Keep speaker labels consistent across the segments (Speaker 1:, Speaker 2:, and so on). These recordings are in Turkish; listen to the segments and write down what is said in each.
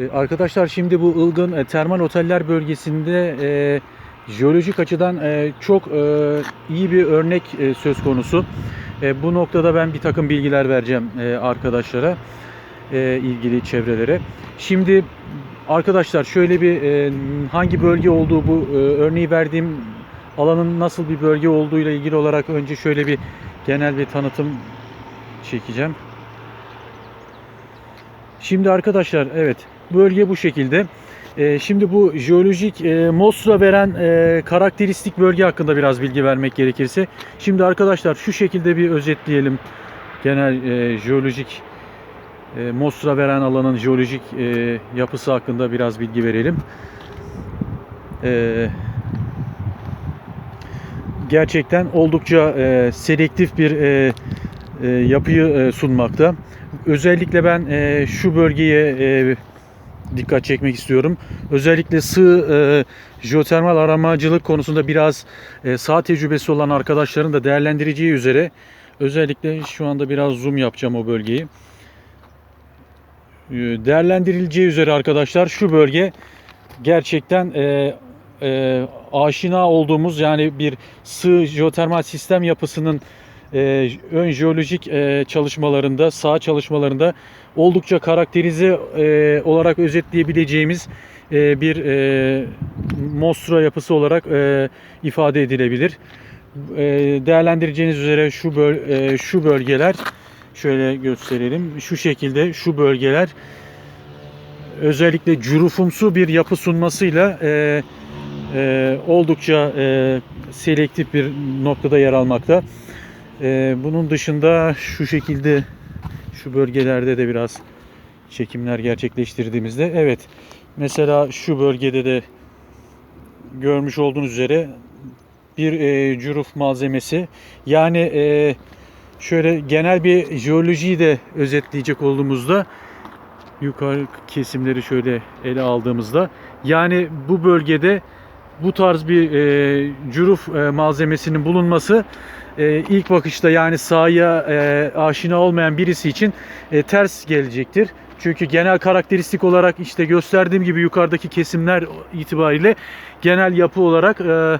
Speaker 1: E, Arkadaşlar şimdi bu Ilgın e, Termal Oteller bölgesinde e, jeolojik açıdan e, çok e, iyi bir örnek e, söz konusu. E, bu noktada ben bir takım bilgiler vereceğim e, arkadaşlara, e, ilgili çevrelere. Şimdi arkadaşlar şöyle bir e, hangi bölge olduğu bu e, örneği verdiğim alanın nasıl bir bölge olduğuyla ilgili olarak önce şöyle bir genel bir tanıtım çekeceğim. Şimdi arkadaşlar evet bölge bu şekilde. Ee, şimdi bu jeolojik e, Mosra veren e, karakteristik bölge hakkında biraz bilgi vermek gerekirse. Şimdi arkadaşlar şu şekilde bir özetleyelim. Genel e, jeolojik e, Mosra veren alanın jeolojik e, yapısı hakkında biraz bilgi verelim. E, gerçekten oldukça e, selektif bir e, e, yapıyı e, sunmakta. Özellikle ben e, şu bölgeye e, dikkat çekmek istiyorum. Özellikle sığ e, jeotermal aramacılık konusunda biraz e, sağ tecrübesi olan arkadaşların da değerlendireceği üzere özellikle şu anda biraz zoom yapacağım o bölgeyi. E, değerlendirileceği üzere arkadaşlar şu bölge gerçekten e, e, aşina olduğumuz yani bir sığ jeotermal sistem yapısının e, ön jeolojik e, çalışmalarında, saha çalışmalarında oldukça karakterize e, olarak özetleyebileceğimiz e, bir e, mostra yapısı olarak e, ifade edilebilir. E, değerlendireceğiniz üzere şu böl e, şu bölgeler şöyle gösterelim. Şu şekilde şu bölgeler özellikle cürufumsu bir yapı sunmasıyla e, e, oldukça e, selektif bir noktada yer almakta. E, bunun dışında şu şekilde şu bölgelerde de biraz çekimler gerçekleştirdiğimizde evet. Mesela şu bölgede de görmüş olduğunuz üzere bir e, cüruf malzemesi. Yani e, şöyle genel bir jeolojiyi de özetleyecek olduğumuzda yukarı kesimleri şöyle ele aldığımızda yani bu bölgede bu tarz bir e, cüruf e, malzemesinin bulunması e, ilk bakışta yani sahaya e, aşina olmayan birisi için e, ters gelecektir. Çünkü genel karakteristik olarak işte gösterdiğim gibi yukarıdaki kesimler itibariyle genel yapı olarak e,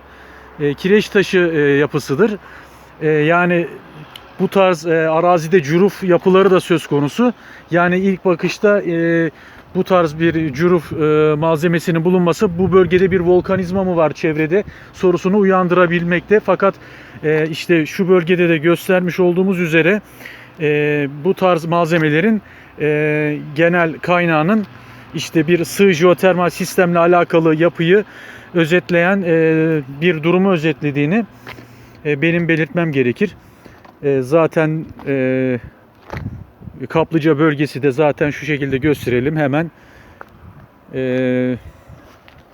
Speaker 1: e, kireç taşı e, yapısıdır. E, yani bu tarz e, arazide cüruf yapıları da söz konusu. Yani ilk bakışta e, bu tarz bir cüruf e, malzemesinin bulunması bu bölgede bir volkanizma mı var çevrede sorusunu uyandırabilmekte. Fakat e, işte şu bölgede de göstermiş olduğumuz üzere e, bu tarz malzemelerin e, genel kaynağının işte bir sığ jeotermal sistemle alakalı yapıyı özetleyen e, bir durumu özetlediğini e, benim belirtmem gerekir. E, zaten e, Kaplıca bölgesi de zaten şu şekilde gösterelim hemen. E,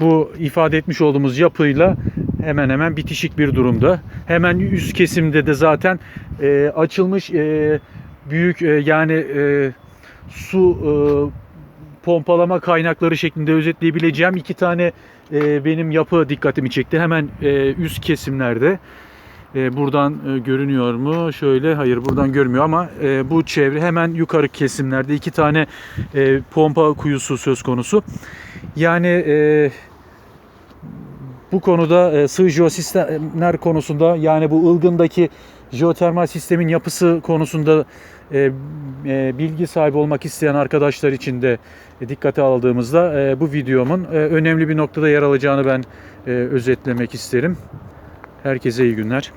Speaker 1: bu ifade etmiş olduğumuz yapıyla hemen hemen bitişik bir durumda. Hemen üst kesimde de zaten e, açılmış e, büyük e, yani e, su e, pompalama kaynakları şeklinde özetleyebileceğim iki tane e, benim yapı dikkatimi çekti. Hemen e, üst kesimlerde. E, buradan e, görünüyor mu? Şöyle hayır buradan görmüyor ama e, bu çevre hemen yukarı kesimlerde iki tane e, pompa kuyusu söz konusu. Yani e, bu konuda e, sığ jeosistemler konusunda yani bu ılgındaki jeotermal sistemin yapısı konusunda e, e, bilgi sahibi olmak isteyen arkadaşlar için de e, dikkate aldığımızda e, bu videomun e, önemli bir noktada yer alacağını ben e, özetlemek isterim. Herkese iyi günler.